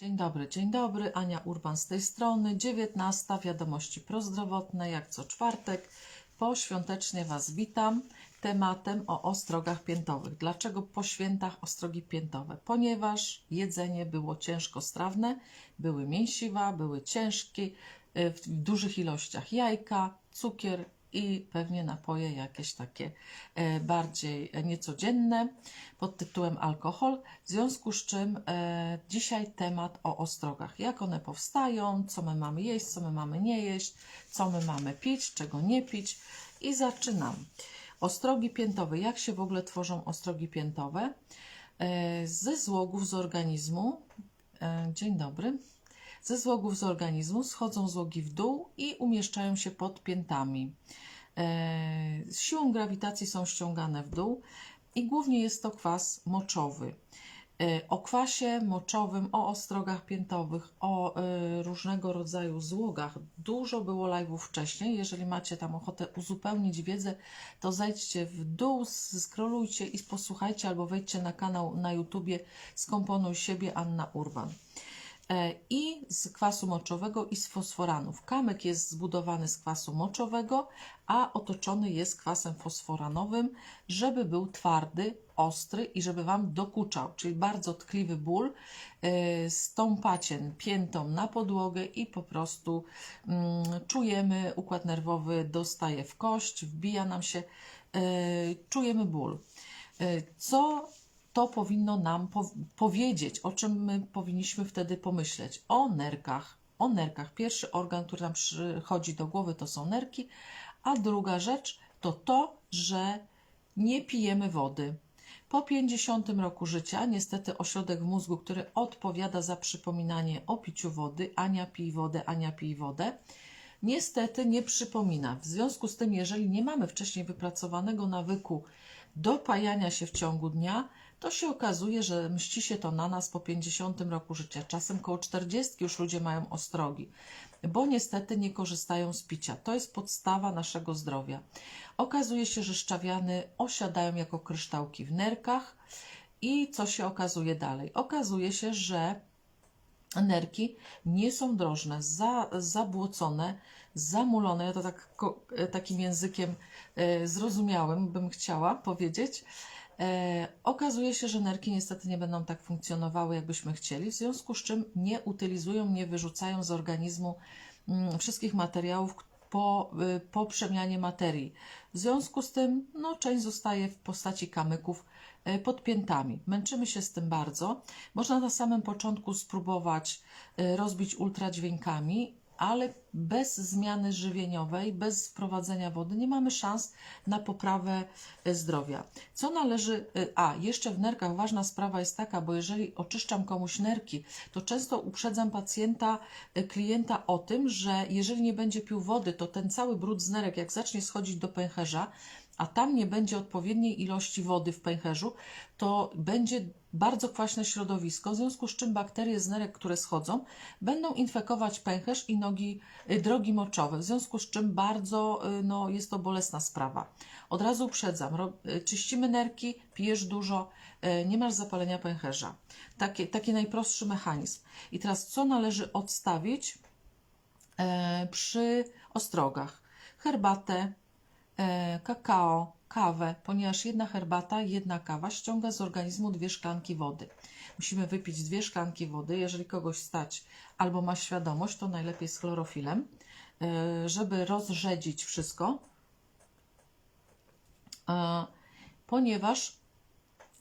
Dzień dobry, dzień dobry. Ania Urban z tej strony. 19. Wiadomości prozdrowotne, jak co czwartek. Poświątecznie Was witam tematem o ostrogach piętowych. Dlaczego po świętach ostrogi piętowe? Ponieważ jedzenie było ciężkostrawne, były mięsiwa, były ciężkie, y, w dużych ilościach jajka, cukier i pewnie napoje jakieś takie e, bardziej niecodzienne pod tytułem alkohol. W związku z czym e, dzisiaj temat o ostrogach. Jak one powstają, co my mamy jeść, co my mamy nie jeść, co my mamy pić, czego nie pić. I zaczynam. Ostrogi piętowe. Jak się w ogóle tworzą ostrogi piętowe? E, ze złogów z organizmu. Dzień dobry. Ze złogów z organizmu schodzą złogi w dół i umieszczają się pod piętami. E, Z siłą grawitacji są ściągane w dół i głównie jest to kwas moczowy. E, O kwasie moczowym, o ostrogach piętowych, o e, różnego rodzaju złogach dużo było live'ów wcześniej. Jeżeli macie tam ochotę uzupełnić wiedzę, to zejdźcie w dół, skrolujcie i posłuchajcie albo wejdźcie na kanał na YouTubie Skomponuj siebie Anna Urban i z kwasu moczowego i z fosforanów. Kamyk jest zbudowany z kwasu moczowego, a otoczony jest kwasem fosforanowym, żeby był twardy, ostry i żeby Wam dokuczał, czyli bardzo tkliwy ból. E, Stąpacie piętą na podłogę i po prostu mm, czujemy, układ nerwowy dostaje w kość, wbija nam się, e, czujemy ból. E, Co to powinno nam po powiedzieć, o czym my powinniśmy wtedy pomyśleć? O nerkach. O nerkach. Pierwszy organ, który nam przychodzi do głowy, to są nerki, a druga rzecz to to, że nie pijemy wody. Po 50 roku życia, niestety, ośrodek w mózgu, który odpowiada za przypominanie o piciu wody, Ania pij wodę, Ania pij wodę, niestety nie przypomina. W związku z tym, jeżeli nie mamy wcześniej wypracowanego nawyku dopajania się w ciągu dnia, to się okazuje, że mści się to na nas po 50 roku życia. Czasem koło 40 już ludzie mają ostrogi, bo niestety nie korzystają z picia. To jest podstawa naszego zdrowia. Okazuje się, że szczawiany osiadają jako kryształki w nerkach i co się okazuje dalej? Okazuje się, że nerki nie są drożne, za, zabłocone, zamulone. Ja to tak, ko- takim językiem e, zrozumiałym bym chciała powiedzieć. E, okazuje się, że nerki niestety nie będą tak funkcjonowały, jakbyśmy chcieli, w związku z czym nie utylizują, nie wyrzucają z organizmu mm, wszystkich materiałów po, y, po przemianie materii. W związku z tym no, część zostaje w postaci kamyków e, pod piętami. Męczymy się z tym bardzo. Można na samym początku spróbować e, rozbić ultradźwiękami, ale bez zmiany żywieniowej, bez wprowadzenia wody nie mamy szans na poprawę e, zdrowia. Co należy. e, A, jeszcze w nerkach ważna sprawa jest taka, bo jeżeli oczyszczam komuś nerki, to często uprzedzam pacjenta, e, klienta o tym, że jeżeli nie będzie pił wody, to ten cały brud z nerek, jak zacznie schodzić do pęcherza, a tam nie będzie odpowiedniej ilości wody w pęcherzu, to będzie bardzo kwaśne środowisko, w związku z czym bakterie z nerek, które schodzą, będą infekować pęcherz i nogi, y, drogi moczowe, w związku z czym bardzo y, no, jest to bolesna sprawa. Od razu uprzedzam, y, czyścimy nerki, pijesz dużo, nie masz zapalenia pęcherza. Taki, taki najprostszy mechanizm. I teraz co należy odstawić przy ostrogach? Herbatę, kakao, kawę, ponieważ jedna herbata, jedna kawa ściąga z organizmu dwie szklanki wody. Musimy wypić dwie szklanki wody. Jeżeli kogoś stać albo ma świadomość, to najlepiej z chlorofilem, e, żeby rozrzedzić wszystko, e, ponieważ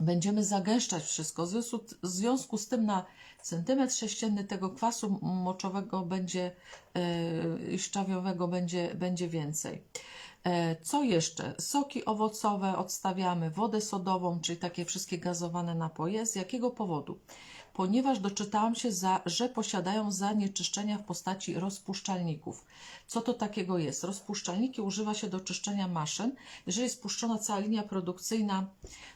będziemy zagęszczać wszystko. W związku, z tym na centymetr sześcienny tego kwasu moczowego będzie e, szczawiowego będzie, będzie więcej. E, Co jeszcze? Soki owocowe odstawiamy, wodę sodową, czyli takie wszystkie gazowane napoje. Z jakiego powodu? Ponieważ doczytałam się, za, że posiadają zanieczyszczenia w postaci rozpuszczalników. Co to takiego jest? Rozpuszczalniki używa się do czyszczenia maszyn. Jeżeli jest spuszczona cała linia produkcyjna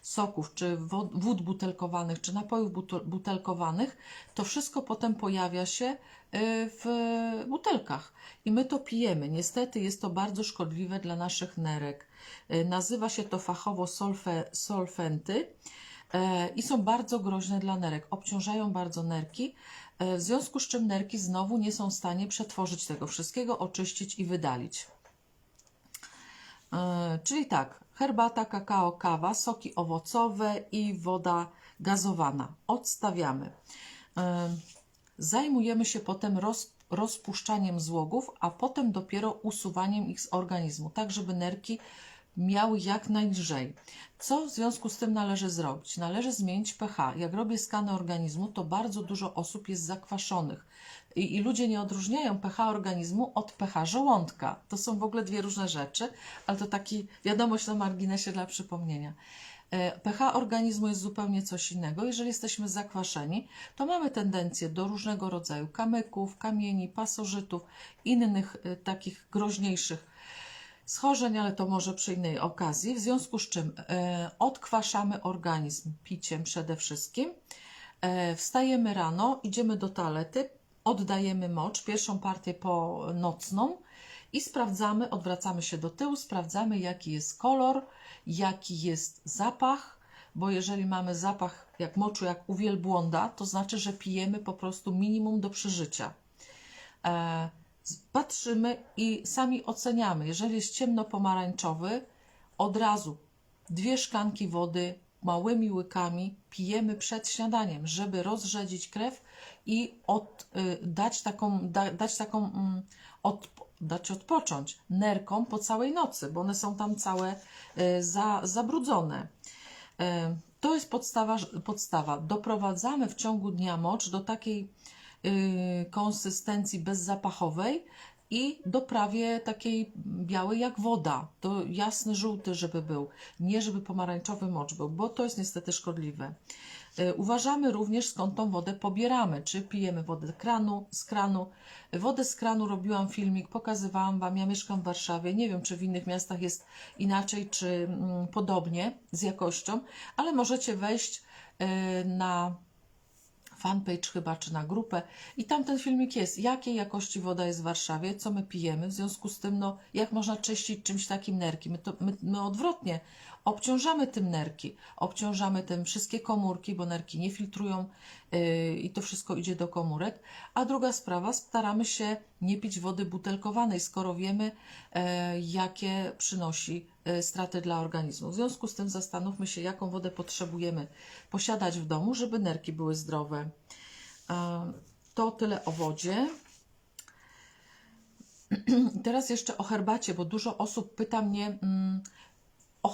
soków, czy wód butelkowanych, czy napojów butel- butelkowanych, to wszystko potem pojawia się y, w butelkach i my to pijemy. Niestety jest to bardzo szkodliwe dla naszych nerek. Y, Nazywa się to fachowo solfe, solfenty. E, i są bardzo groźne dla nerek. Obciążają bardzo nerki, e, w związku z czym nerki znowu nie są w stanie przetworzyć tego wszystkiego, oczyścić i wydalić. E, Czyli tak, herbata, kakao, kawa, soki owocowe i woda gazowana. Odstawiamy. Zajmujemy się potem roz, rozpuszczaniem złogów, a potem dopiero usuwaniem ich z organizmu, tak żeby nerki miały jak najlżej. Co w związku z tym należy zrobić? Należy zmienić pH. Jak robię skanę organizmu, to bardzo dużo osób jest zakwaszonych. I, I ludzie nie odróżniają pH organizmu od pH żołądka. To są w ogóle dwie różne rzeczy, ale to taki wiadomość na marginesie dla przypomnienia. E, pH organizmu jest zupełnie coś innego. Jeżeli jesteśmy zakwaszeni, to mamy tendencję do różnego rodzaju kamyków, kamieni, pasożytów, innych e, takich groźniejszych schorzeń, ale to może przy innej okazji. W związku z czym e, odkwaszamy organizm piciem przede wszystkim. E, wstajemy rano, idziemy do toalety, oddajemy mocz, pierwszą partię po nocną i sprawdzamy, odwracamy się do tyłu, sprawdzamy jaki jest kolor, jaki jest zapach, bo jeżeli mamy zapach jak moczu, jak u wielbłąda, to znaczy, że pijemy po prostu minimum do przeżycia. E, patrzymy i sami oceniamy. Jeżeli jest ciemno-pomarańczowy, od razu dwie szklanki wody małymi łykami pijemy przed śniadaniem, żeby rozrzedzić krew i od, y, dać taką, da, dać taką mm, od, dać odpocząć nerkom po całej nocy, bo one są tam całe y, za, zabrudzone. E, To jest podstawa, podstawa. Doprowadzamy w ciągu dnia mocz do takiej y, konsystencji bezzapachowej i do prawie takiej białej jak woda. To jasny żółty, żeby był, nie żeby pomarańczowy mocz był, bo to jest niestety szkodliwe. Y, Uważamy również skąd tą wodę pobieramy, czy pijemy wodę kranu, z kranu. Wodę z kranu robiłam filmik, pokazywałam Wam, ja mieszkam w Warszawie, nie wiem czy w innych miastach jest inaczej, czy mm, podobnie z jakością, ale możecie wejść y, na fanpage chyba, czy na grupę. I tam ten filmik jest, jakiej jakości woda jest w Warszawie, co my pijemy, w związku z tym, no, jak można czyścić czymś takim nerki. My, to, my, my odwrotnie. Obciążamy tym nerki, obciążamy tym wszystkie komórki, bo nerki nie filtrują yy, i to wszystko idzie do komórek. A druga sprawa, staramy się nie pić wody butelkowanej, skoro wiemy, e, jakie przynosi e, straty dla organizmu. W związku z tym zastanówmy się, jaką wodę potrzebujemy posiadać w domu, żeby nerki były zdrowe. E, To tyle o wodzie. Teraz jeszcze o herbacie, bo dużo osób pyta mnie mm,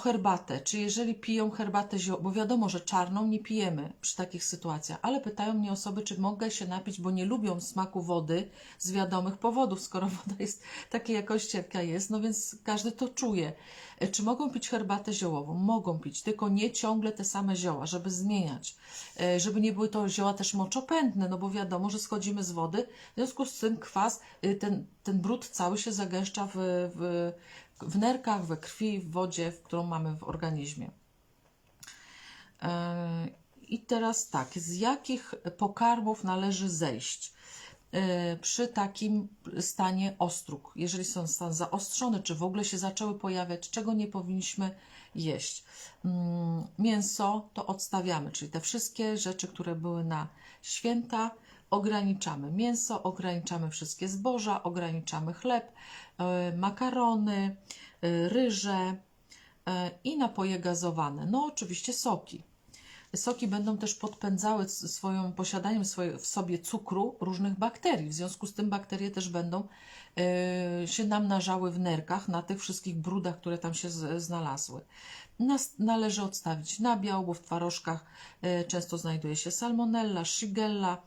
herbatę. Czy jeżeli piją herbatę ziołową, bo wiadomo, że czarną nie pijemy przy takich sytuacjach, ale pytają mnie osoby, czy mogę się napić, bo nie lubią smaku wody z wiadomych powodów, skoro woda jest takiej jakości, jaka jest, no więc każdy to czuje. E, Czy mogą pić herbatę ziołową? Mogą pić, tylko nie ciągle te same zioła, żeby zmieniać, E, żeby nie były to zioła też moczopędne, no bo wiadomo, że schodzimy z wody, w związku z tym kwas, y, ten, ten brud cały się zagęszcza w, w, w nerkach, we krwi, w wodzie, którą mamy w organizmie. E, I teraz tak, z jakich pokarmów należy zejść e, przy takim stanie ostróg? Jeżeli są stan zaostrzony, czy w ogóle się zaczęły pojawiać, czego nie powinniśmy jeść? Mm, Mięso to odstawiamy, czyli te wszystkie rzeczy, które były na święta, ograniczamy mięso, ograniczamy wszystkie zboża, ograniczamy chleb, e, makarony, e, ryże e, i napoje gazowane. No oczywiście soki. Soki będą też podpędzały s- swoją posiadaniem w sobie cukru różnych bakterii. W związku z tym bakterie też będą się namnażały w nerkach na tych wszystkich brudach, które tam się znalazły. Nas, należy odstawić nabiał, bo w twarożkach często znajduje się salmonella, shigella.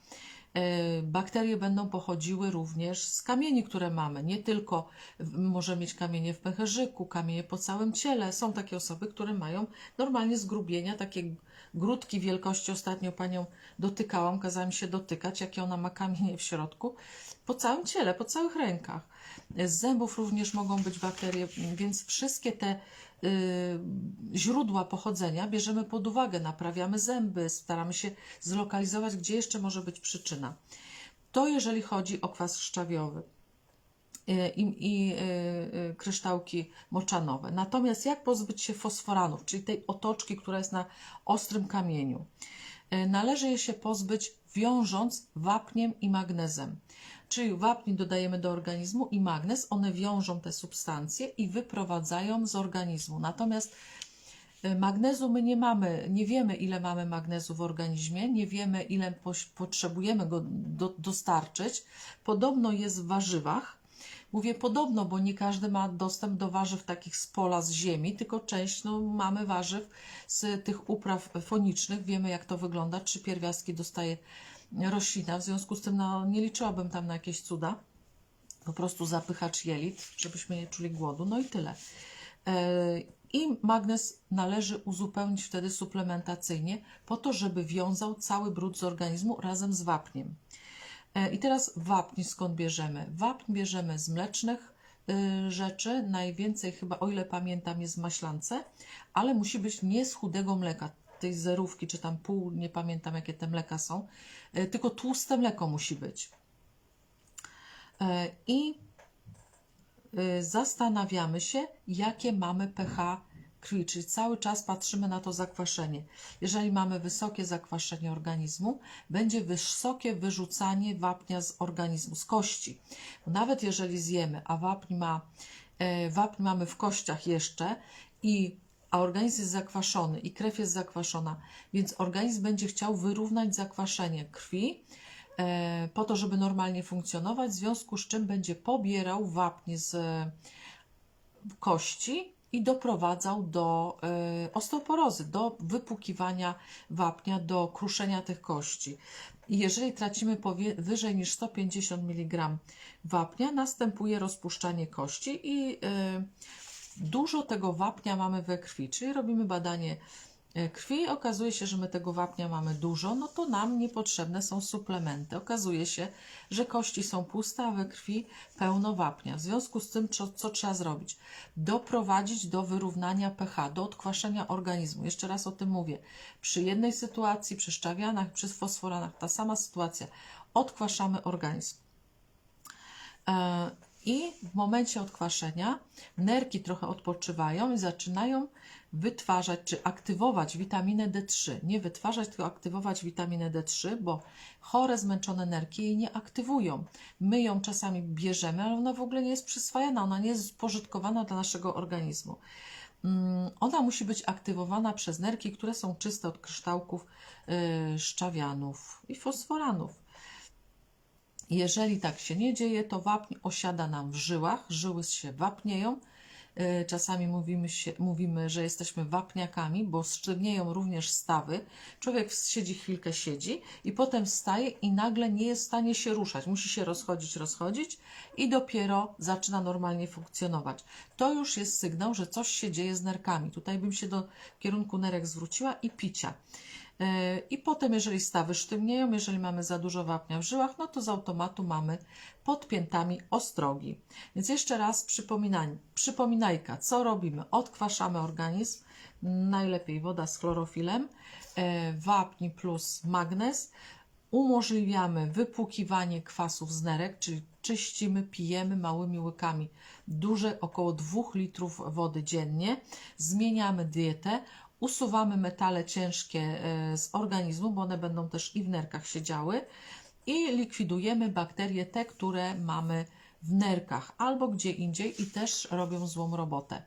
E, Bakterie będą pochodziły również z kamieni, które mamy. Nie tylko może mieć kamienie w pęcherzyku, kamienie po całym ciele. Są takie osoby, które mają normalnie zgrubienia, takie grudki wielkości. Ostatnio panią dotykałam, kazała mi się dotykać, jakie ona ma kamienie w środku. Po całym ciele, po całych rękach. Z zębów również mogą być bakterie, więc wszystkie te źródła pochodzenia bierzemy pod uwagę, naprawiamy zęby, staramy się zlokalizować, gdzie jeszcze może być przyczyna. To jeżeli chodzi o kwas szczawiowy. e, i, i e, kryształki moczanowe. Natomiast jak pozbyć się fosforanów, czyli tej otoczki, która jest na ostrym kamieniu? Należy je się pozbyć wiążąc wapniem i magnezem. Czyli wapń dodajemy do organizmu i magnez, one wiążą te substancje i wyprowadzają z organizmu. Natomiast e, magnezu my nie mamy, nie wiemy ile mamy magnezu w organizmie, nie wiemy ile potrzebujemy go do, dostarczyć. Podobno jest w warzywach. Mówię podobno, bo nie każdy ma dostęp do warzyw takich z pola, z ziemi, tylko część no, mamy warzyw z tych upraw fonicznych. Wiemy jak to wygląda, trzy pierwiastki dostaje roślina, w związku z tym no, nie liczyłabym tam na jakieś cuda. Po prostu zapychacz jelit, żebyśmy nie czuli głodu, no i tyle. E, I magnez należy uzupełnić wtedy suplementacyjnie, po to, żeby wiązał cały brud z organizmu razem z wapniem. E, I teraz wapń skąd bierzemy? Wapń bierzemy z mlecznych y, rzeczy, najwięcej chyba, o ile pamiętam, jest w maślance, ale musi być nie z chudego mleka, tej zerówki, czy tam pół, nie pamiętam jakie te mleka są, e, tylko tłuste mleko musi być. E, I y, zastanawiamy się, jakie mamy pH krwi, czyli cały czas patrzymy na to zakwaszenie. Jeżeli mamy wysokie zakwaszenie organizmu, będzie wysokie wyrzucanie wapnia z organizmu, z kości. Nawet jeżeli zjemy, a wapń, ma, e, wapń mamy w kościach jeszcze i a organizm jest zakwaszony i krew jest zakwaszona, więc organizm będzie chciał wyrównać zakwaszenie krwi, e, po to, żeby normalnie funkcjonować, w związku z czym będzie pobierał wapń z e, kości i doprowadzał do e, osteoporozy, do wypłukiwania wapnia, do kruszenia tych kości. I jeżeli tracimy wyżej niż 150 mg wapnia, następuje rozpuszczanie kości i e, dużo tego wapnia mamy we krwi, czyli robimy badanie e, krwi, okazuje się, że my tego wapnia mamy dużo, no to nam niepotrzebne są suplementy. Okazuje się, że kości są puste, a we krwi pełno wapnia. W związku z tym, co, co trzeba zrobić? Doprowadzić do wyrównania pH, do odkwaszenia organizmu. Jeszcze raz o tym mówię. Przy jednej sytuacji, przy szczawianach, przy fosforanach, ta sama sytuacja. Odkwaszamy organizm. E, I w momencie odkwaszenia nerki trochę odpoczywają i zaczynają wytwarzać czy aktywować witaminę D3. Nie wytwarzać, tylko aktywować witaminę D3, bo chore, zmęczone nerki jej nie aktywują. My ją czasami bierzemy, ale ona w ogóle nie jest przyswajana, ona nie jest spożytkowana dla naszego organizmu. Mm, Ona musi być aktywowana przez nerki, które są czyste od kryształków yy, szczawianów i fosforanów. Jeżeli tak się nie dzieje, to wapń osiada nam w żyłach, żyły się wapnieją. E, Czasami mówimy, się, mówimy, że jesteśmy wapniakami, bo sztywnieją również stawy. Człowiek siedzi chwilkę, siedzi i potem wstaje i nagle nie jest w stanie się ruszać. Musi się rozchodzić, rozchodzić i dopiero zaczyna normalnie funkcjonować. To już jest sygnał, że coś się dzieje z nerkami. Tutaj bym się do kierunku nerek zwróciła i picia. E, I potem, jeżeli stawy sztywnieją, jeżeli mamy za dużo wapnia w żyłach, no to z automatu mamy pod piętami ostrogi. Więc jeszcze raz przypominaj, przypominajka, co robimy? Odkwaszamy organizm, najlepiej woda z chlorofilem, e, wapń plus magnez, umożliwiamy wypłukiwanie kwasów z nerek, czyli czyścimy, pijemy małymi łykami duże, około 2 litrów wody dziennie, zmieniamy dietę, usuwamy metale ciężkie e, z organizmu, bo one będą też i w nerkach siedziały i likwidujemy bakterie, te, które mamy w nerkach albo gdzie indziej i też robią złą robotę.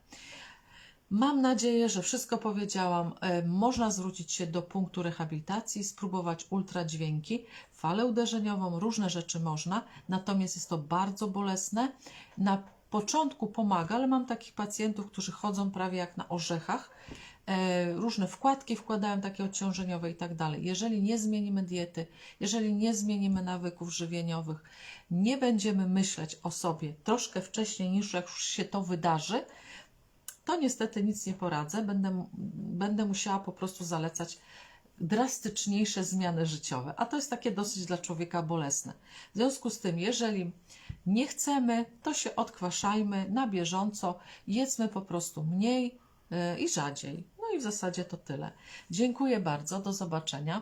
Mam nadzieję, że wszystko powiedziałam. E, Można zwrócić się do punktu rehabilitacji, spróbować ultradźwięki, falę uderzeniową, różne rzeczy można, natomiast jest to bardzo bolesne. Na początku pomaga, ale mam takich pacjentów, którzy chodzą prawie jak na orzechach. E, Różne wkładki wkładają takie odciążeniowe i tak dalej. Jeżeli nie zmienimy diety, jeżeli nie zmienimy nawyków żywieniowych, nie będziemy myśleć o sobie troszkę wcześniej niż jak już się to wydarzy, to niestety nic nie poradzę. Będę, będę musiała po prostu zalecać drastyczniejsze zmiany życiowe, a to jest takie dosyć dla człowieka bolesne. W związku z tym, jeżeli nie chcemy, to się odkwaszajmy na bieżąco, jedzmy po prostu mniej yy, i rzadziej. No i w zasadzie to tyle. Dziękuję bardzo, do zobaczenia.